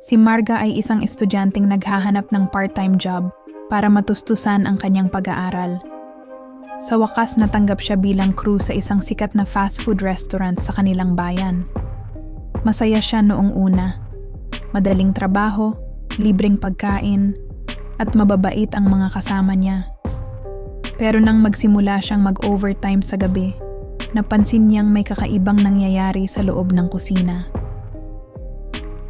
Si Marga ay isang estudyanteng naghahanap ng part-time job para matustusan ang kanyang pag-aaral. Sa wakas natanggap siya bilang crew sa isang sikat na fast food restaurant sa kanilang bayan. Masaya siya noong una. Madaling trabaho, libreng pagkain, at mababait ang mga kasama niya. Pero nang magsimula siyang mag-overtime sa gabi, napansin niyang may kakaibang nangyayari sa loob ng kusina.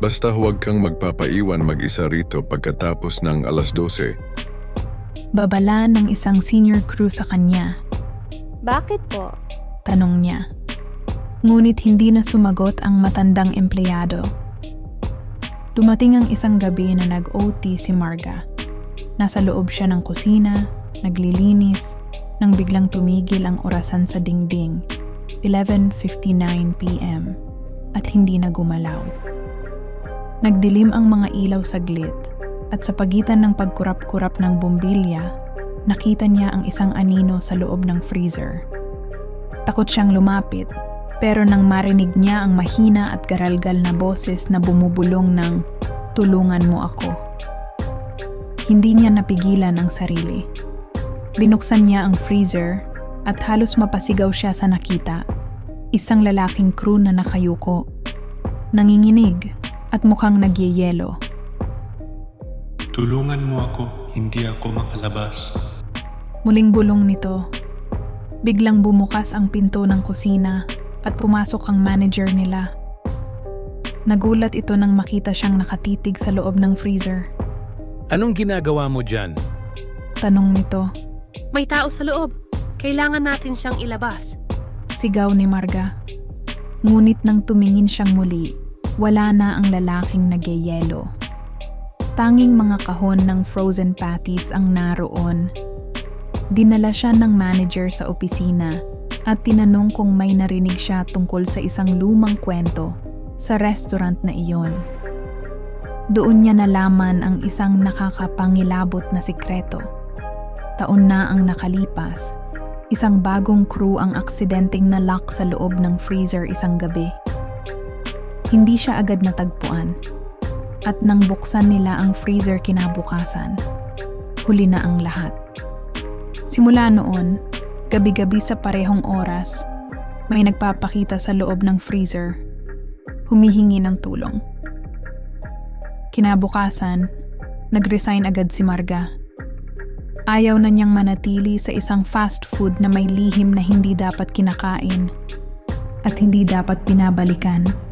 Basta huwag kang magpapaiwan mag-isa rito pagkatapos ng alas 12. Babala ng isang senior crew sa kanya. Bakit po? Tanong niya. Ngunit hindi na sumagot ang matandang empleyado. Dumating ang isang gabi na nag-OT si Marga. Nasa loob siya ng kusina, naglilinis, nang biglang tumigil ang orasan sa dingding, 11.59pm, at hindi na gumalaw. Nagdilim ang mga ilaw saglit, at sa pagitan ng pagkurap-kurap ng bombilya, nakita niya ang isang anino sa loob ng freezer. Takot siyang lumapit, pero nang marinig niya ang mahina at garalgal na boses na bumubulong ng tulungan mo ako. Hindi niya napigilan ang sarili. Binuksan niya ang freezer at halos mapasigaw siya sa nakita. Isang lalaking crew na nakayuko. Nanginginig at mukhang nagyeyelo. Tulungan mo ako, hindi ako makalabas. Muling bulong nito. Biglang bumukas ang pinto ng kusina at pumasok ang manager nila. Nagulat ito nang makita siyang nakatitig sa loob ng freezer. Anong ginagawa mo dyan? Tanong nito, May tao sa loob. Kailangan natin siyang ilabas. sigaw ni Marga. Ngunit nang tumingin siyang muli, wala na ang lalaking nagyayelo. Tanging mga kahon ng frozen patties ang naroon. Dinala siya ng manager sa opisina at tinanong kung may narinig siya tungkol sa isang lumang kwento sa restaurant na iyon. Doon niya nalaman ang isang nakakapangilabot na sikreto. Taon na ang nakalipas, isang bagong crew ang aksidenteng nalock sa loob ng freezer isang gabi. Hindi siya agad natagpuan. At nang buksan nila ang freezer kinabukasan, huli na ang lahat. Simula noon, gabi-gabi sa parehong oras, may nagpapakita sa loob ng freezer, humihingi ng tulong. Kinabukasan, nag-resign agad si Marga. Ayaw na niyang manatili sa isang fast food na may lihim na hindi dapat kinakain at hindi dapat pinabalikan.